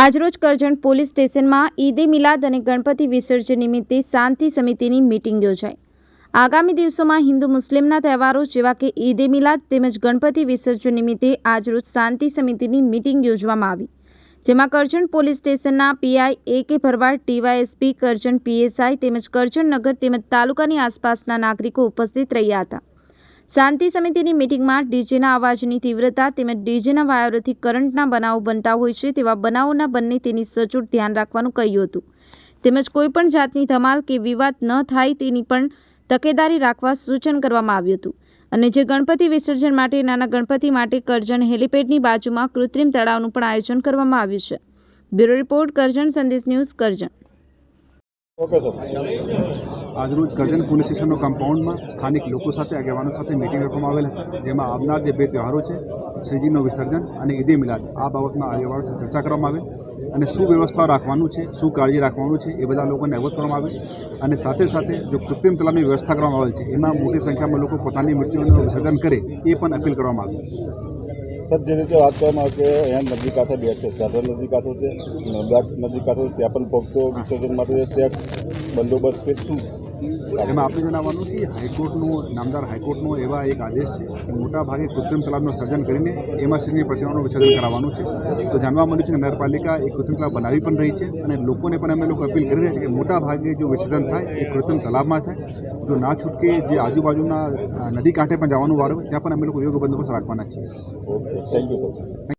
આજરોજ કરજણ પોલીસ સ્ટેશનમાં ઈદે મિલાદ અને ગણપતિ વિસર્જન નિમિત્તે શાંતિ સમિતિની મીટિંગ યોજાઈ. આગામી દિવસોમાં હિન્દુ મુસ્લિમના તહેવારો જેવા કે ઈદે મિલાદ તેમજ ગણપતિ વિસર્જન નિમિત્તે આજરોજ શાંતિ સમિતિની મીટિંગ યોજવામાં આવી. જેમાં કરજણ પોલીસ સ્ટેશનના PI A K Bharwad, DYSP Karjan PSI તેમજ કરજણ નગર તેમજ તાલુકાની આસપાસના નાગરિકો ઉપસ્થિત રહ્યા હતા. શાંતિ સમિતિની મિટિંગમાં ડીજેના અવાજની તીવ્રતા તેમજ ડીજેના વાયરોથી કરંટના બનાવો બનતા હોય છે તેવા બનાવોના બંને તેની સચોટ ધ્યાન રાખવાનું કહ્યું હતું. તેમજ કોઈપણ જાતની ધમાલ કે વિવાદ ન થાય તેની પણ તકેદારી રાખવા સૂચન કરવામાં આવ્યું હતું. અને જે ગણપતિ વિસર્જન માટે, નાના ગણપતિ માટે કરજણ હેલીપેડની બાજુમાં કૃત્રિમ તળાવનું પણ આયોજન કરવામાં આવ્યું છે. બ્યુરો રિપોર્ટ કરજણ, સંદેશ ન્યૂઝ કરજણ. ઓકે સર આજરોજ કરજણ પોલીસ સ્ટેશનનો કમ્પાઉન્ડમાં સ્થાનિક લોકો સાથે આગેવાનો સાથે મિટિંગ રાખવામાં આવેલ હતા, જેમાં આવનાર જે બે તહેવારો છે, શ્રીજીનું વિસર્જન અને ઈદે મિલાદ, આ બાબતમાં આગેવાનો સાથે ચર્ચા કરવામાં આવે અને શું વ્યવસ્થા રાખવાનું છે, શું કાળજી રાખવાનું છે, એ બધા લોકોને અવગત કરવામાં આવે અને સાથે સાથે જો કૃત્રિમ તલાવની વ્યવસ્થા કરવામાં આવેલ છે, એમાં મોટી સંખ્યામાં લોકો પોતાની મૃત્યુનું વિસર્જન કરે, એ પણ અપીલ કરવામાં આવી સર, જે રીતે વાત કરવામાં આવે કે અહીંયા નદી કાંઠે બે છે, સાધન નદી કાંઠો છે નર્મદા નદી કાંઠો ત્યાં પણ ભક્તો વિસર્જન માટે ત્યાં બંદોબસ્ત કે શું એમાં આપણે જણાવવાનું કે હાઈકોર્ટનું, નામદાર હાઈકોર્ટનો એવા એક આદેશ છે કે મોટા ભાગે કૃત્રિમ તલાવનું સર્જન કરીને એમાં શ્રીની પ્રતિમાનું વિસર્જન કરાવવાનું છે. તો જાણવા મળ્યું છે કે નગરપાલિકા એક કૃત્રિમ તલાવ બનાવી પણ રહી છે અને લોકોને પણ અમે લોકો અપીલ કરી રહ્યા છીએ કે મોટા ભાગે જો વિસર્જન થાય, એ કૃત્રિમ તલાવમાં થાય. જો ના છૂટકે જે આજુબાજુના નદી કાંઠે પણ જવાનું વારો ત્યાં પણ અમે લોકો યોગ્ય બંદોબસ્ત રાખવાના છીએ. Thank you